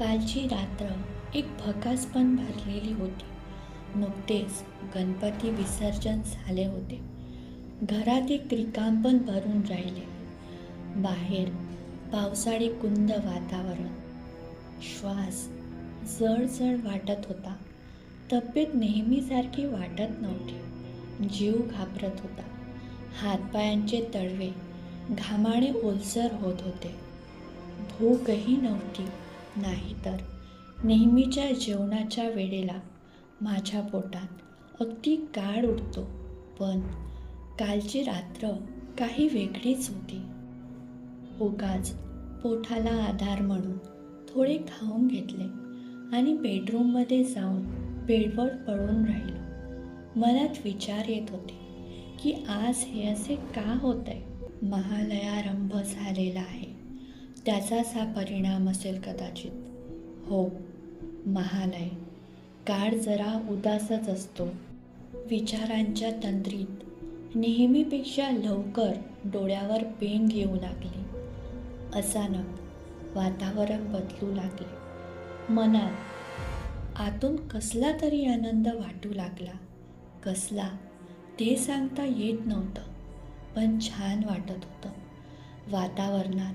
कालची रात्र एक भकासपण भरलेली होती. नुकतेच गणपती विसर्जन झाले होते. घरात एक रिकामपण भरून राहिले. बाहेर पावसाळी कुंद वातावरण. श्वास जड जळ वाटत होता. तब्येत नेहमीसारखी वाटत नव्हती. जीव घाबरत होता. हातपायांचे तळवे घामाने ओलसर होत होते. भूकही नव्हती. नाही तर नेहमीच्या जेवणाच्या वेळेला माझ्या पोटात अगदी गाड उडतो. पण कालची रात्र काही वेगळीच होती. उगाच पोटाला आधार म्हणून थोडे खाऊन घेतले आणि बेडरूममध्ये जाऊन बेडवर पडून राहिलो. मनात विचार येत होते की आज हे असे का होत आहे महालयारंभ झालेला आहे. त्याचाच हा परिणाम असेल कदाचित. हो महालय. काळ जरा उदासच असतो. विचारांच्या तंद्रीत नेहमीपेक्षा लवकर डोळ्यावर पेन घेऊ लागली. अचानक वातावरण बदलू लागले. मनात आतून कसला तरी आनंद वाटू लागला. कसला ते सांगता येत नव्हतं पण छान वाटत होतं. वातावरणात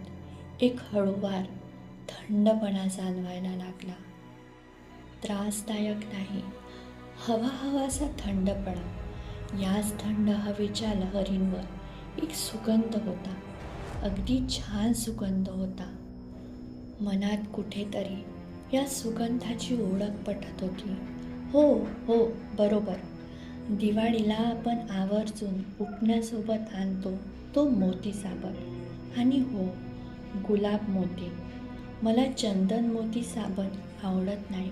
एक हळूवार थंडपणा जाणवायला लागला. त्रासदायक नाही. हवा हवासा थंडपणा. याच थंड हवेच्या लहरींवर एक सुगंध होता. अगदी छान सुगंध होता. मनात कुठेतरी या सुगंधाची ओळख पटत होती. हो हो बरोबर. दिवाळीला आपण आवर्जून उठण्यासोबत आणतो तो मोती साबण आणि हो गुलाब मोती. मला चंदन मोती साबण आवडत नाही.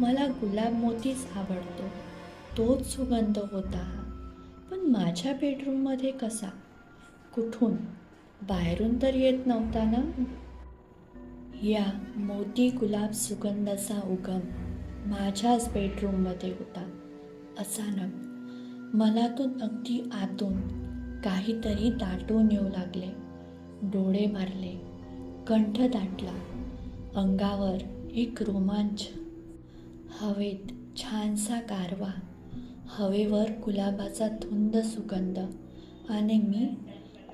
मला गुलाब मोतीच आवडतो. तोच सुगंध होता हा. पण माझ्या बेडरूममध्ये कसा? कुठून? बाहेरून तर येत नव्हता ना? या मोती गुलाब सुगंधाचा उगम माझ्याच बेडरूममध्ये होता. अचानक मनातून अगदी आतून काहीतरी दाटून येऊ लागले. डोळे मारले. कंठ दाटला. अंगावर एक रोमांच. हवेत छानसा गारवा. हवेवर गुलाबाचा धुंद सुगंध. आणि मी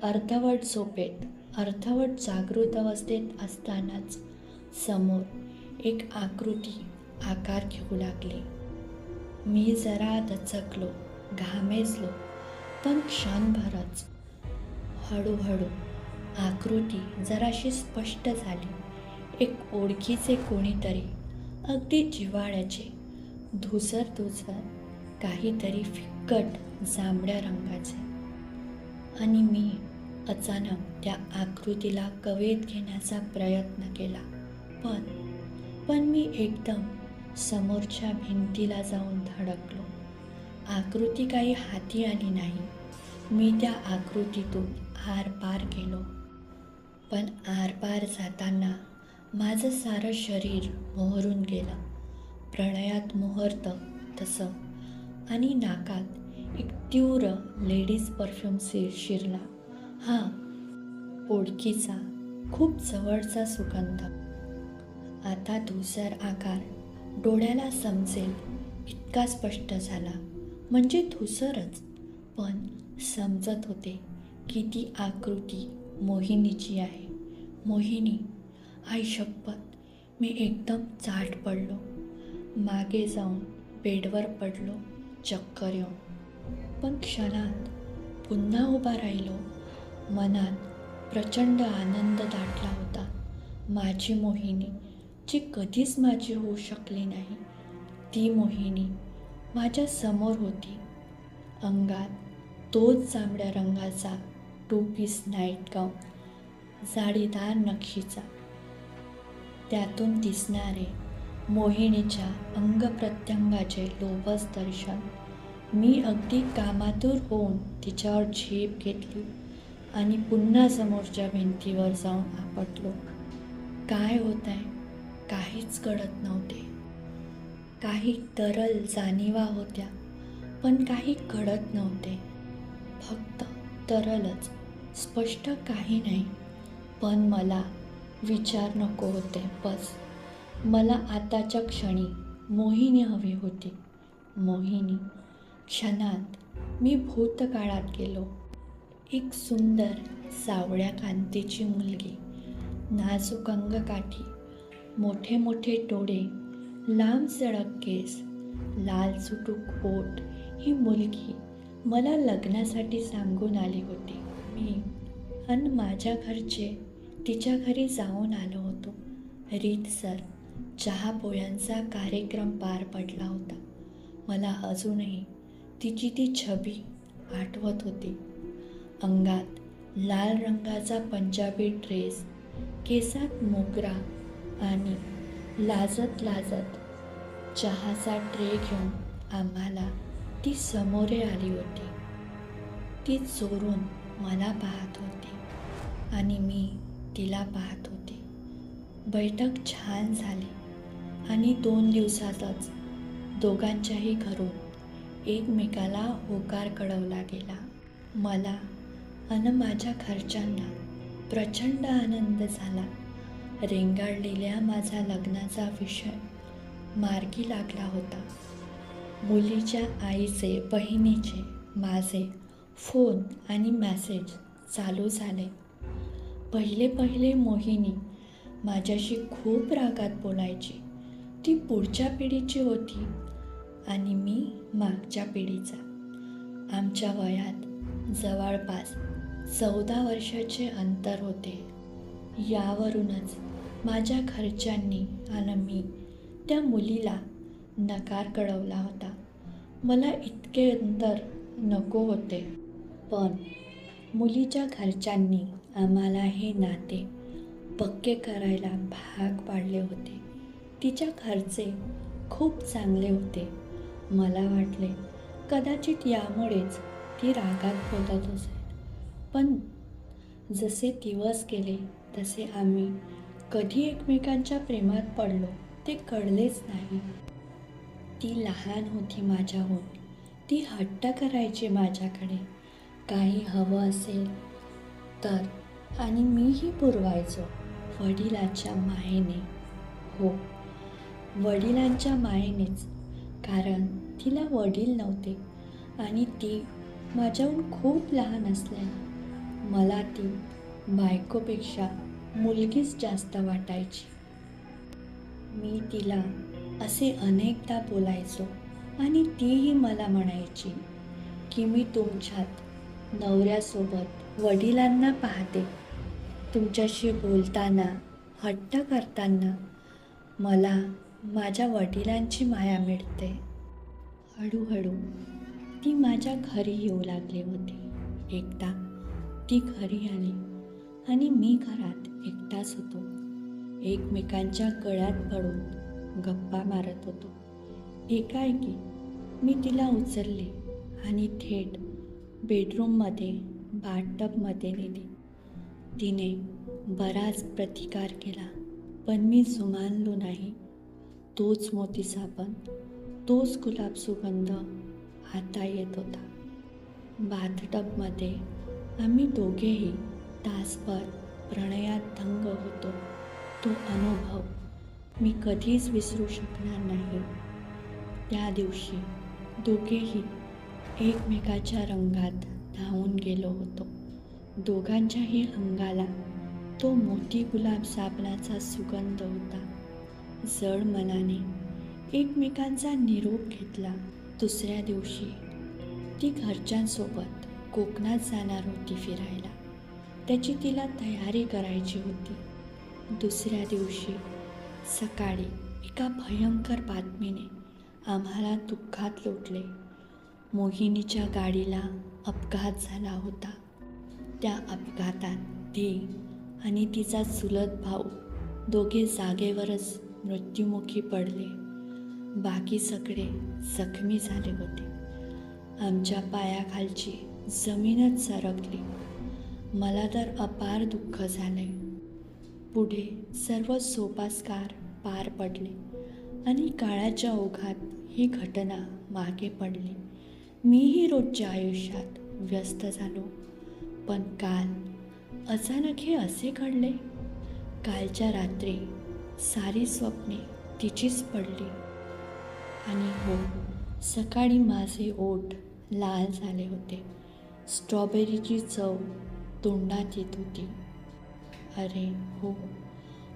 अर्धवट झोपेत अर्धवट जागृत अवस्थेत असतानाच समोर एक आकृती आकार घेऊ लागली. मी जरा दचकलो घामेजलो पण क्षणभरच हळूहळू आकृती जराशी स्पष्ट झाली. एक ओळखीचे कोणीतरी अगदी जिव्हाळ्याचे धुसर धुसर काहीतरी फिक्कट जांभळ्या रंगाचे. आणि मी अचानक त्या आकृतीला कवेत घेण्याचा प्रयत्न केला. पण पण मी एकदम समोरच्या भिंतीला जाऊन धडकलो. आकृती काही हाती आली नाही. मी त्या आकृतीतून आरपार गेलो. पण आरपार जाताना माझं सारं शरीर मोहरून गेलं. प्रणयात मोहरतं तसं आणि नाकात एक तीव्र लेडीज परफ्यूम शि शिरला. हा ओळखीचा खूप जवळचा सुगंध. आता धुसर आकार डोळ्याला समजेल इतका स्पष्ट झाला. म्हणजे धुसरच. पण समजत होते की ती आकृती मोहिनीची आहे. मोहिनी आई शपथ. मी एकदम चाट पडलो. मागे जाऊन बेडवर पडलो चक्कर येऊन. पण क्षणात पुन्हा उभा राहिलो. मनात प्रचंड आनंद दाटला होता. माझी मोहिनी जी कधीच माझी होऊ शकली नाही ती मोहिनी माझ्यासमोर होती. अंगात तोच जांभळ्या रंगाचा टू पीस नाईट गाऊन जाळीदार नक्षीचा. त्यातून दिसणारे मोहिनीच्या अंगप्रत्यंगाचे लोभस दर्शन. मी अगदी कामातूर होऊन तिच्यावर झेप घेतली आणि पुन्हा समोरच्या भिंतीवर जाऊन आपटलो. काय होत आहे काहीच कळत नव्हते. काही तरल जाणीवा होत्या पण काही कळत नव्हते. फक्त तरलच. स्पष्ट काही नाही. पण मला विचार नको होते बस. मला आताच्या क्षणी मोहिनी हवी होती. मोहिनी क्षणात मी भूतकाळात गेलो. एक सुंदर सावळ्या कांतीची मुलगी. नाजूक अंगकाठी मोठे मोठे डोळे लांब सडक केस लाल सुटूक पोट ही मुलगी मला लग्नासाठी सांगून आली होती. मी. अन माझ्या घरचे तिच्या घरी जाऊन आलो होतो. रीतसर चहा पोळ्यांचा कार्यक्रम पार पडला होता. मला अजूनही तिची ती छबी आठवत होती. अंगात लाल रंगाचा पंजाबी ड्रेस केसात मोगरा आणि लाजत लाजत चहाचा ट्रे घेऊन आम्हाला ती समोरे आली होती. ती चोरून मला पाहत होती आणि मी तिला पाहत होते. बैठक छान झाली आणि दोन दिवसातच दोघांच्याही घरून एकमेकाला होकार कळवला गेला. मला आणि माझ्या घरच्यांना प्रचंड आनंद झाला. रेंगाळलेल्या माझा लग्नाचा विषय मार्गी लागला होता. मुलीच्या आईचे बहिणीचे माझे फोन आणि मॅसेज चालू झाले. पहिले पहिले मोहिनी माझ्याशी खूप रागात बोलायची. ती पुढच्या पिढीची होती आणि मी मागच्या पिढीचा. आमच्या वयात जवळपास चौदा वर्षाचे अंतर होते. यावरूनच माझ्या घरच्यांनी आणि मी त्या मुलीला नकार कळवला होता. मला इतके अंतर नको होते. पण मुलीच्या घरच्यांनी आम्हाला हे नाते पक्के करायला भाग पाडले होते. तिच्या घरचे खूप चांगले होते. मला वाटले कदाचित यामुळेच ती रागात बोलत असेल. पण जसे दिवस गेले तसे आम्ही कधी एकमेकांच्या प्रेमात पडलो ते कळलेच नाही. ती लहान होती माझ्याहून. ती हट्ट करायची माझ्याकडे. काही हवं असेल तर आणि मीही पुरवायचो वडिलाच्या मायेने. हो वडिलांच्या मायेनेच कारण तिला वडील नव्हते आणि ती माझ्याहून खूप लहान असल्याने मला ती बायकोपेक्षा मुलगीच जास्त वाटायची. मी तिला असे अनेकदा बोलायचो आणि तीही मला म्हणायची की मी तुमच्यात नवऱ्यासोबत वडिलांना पाहते. तुमच्याशी बोलताना हट्ट करताना मला माझ्या वडिलांची माया मिळते. हळूहळू ती माझ्या घरी येऊ लागली होती. एकदा ती घरी आली आणि मी घरात एकटाच होतो. एकमेकांच्या गळ्यात पडून गप्पा मारत होतो. एकाएकी मी तिला उचलले आणि थेट बेडरूममध्ये बाथटबमध्ये नेली. तिने बराच प्रतिकार केला पण मी जुमानलो नाही. तोच मोती साबण तोच गुलाब सुगंध हाता येत होता. बाथटबमध्ये आम्ही दोघेही तासभर प्रणयात दंग होतो. तो अनुभव मी कधीच विसरू शकणार नाही. त्या दिवशी दोघेही एकमेकाच्या रंगात धावून गेलो होतो. दोघांच्याही अंगाला तो मोती गुलाब साबणाचा सुगंध होता. जड मनाने एकमेकांचा निरोप घेतला. दुसऱ्या दिवशी ती घरच्यांसोबत कोकणात जाणार होती फिरायला. त्याची तिला तयारी करायची होती. दुसऱ्या दिवशी सकाळी एका भयंकर बातमीने आम्हाला दुःखात लोटले. मोहिनीच्या गाडीला अपघात झाला होता. त्या अपघातात ती आणि तिचा चुलत भाऊ दोघे जागेवरच मृत्युमुखी पडले. बाकी सगळे जखमी झाले होते. आमच्या पायाखालची जमीनच सरकली. मला तर अपार दुःख झाले पुढे सर्व सोपास्कार पार पडले आणि काळाच्या ओघात ही घटना मागे पडली. मीही रोजच्या आयुष्यात व्यस्त झालो. पण काल अचानक हे असे घडले. कालच्या रात्री सारी स्वप्ने तिचीच पडली. आणि हो सकाळी माझे ओठ लाल झाले होते. स्ट्रॉबेरीची चव तोंडात येत होती. अरे हो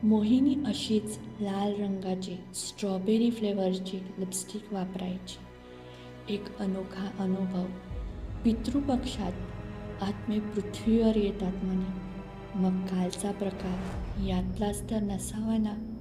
मोहिनी अशीच लाल रंगाची स्ट्रॉबेरी फ्लेवरची लिपस्टिक वापरायची. एक अनोखा अनुभव. पितृपक्षात आत्मे पृथ्वीवर येतात म्हणे. मग कालचा प्रकार यातलाच तर नसावा ना?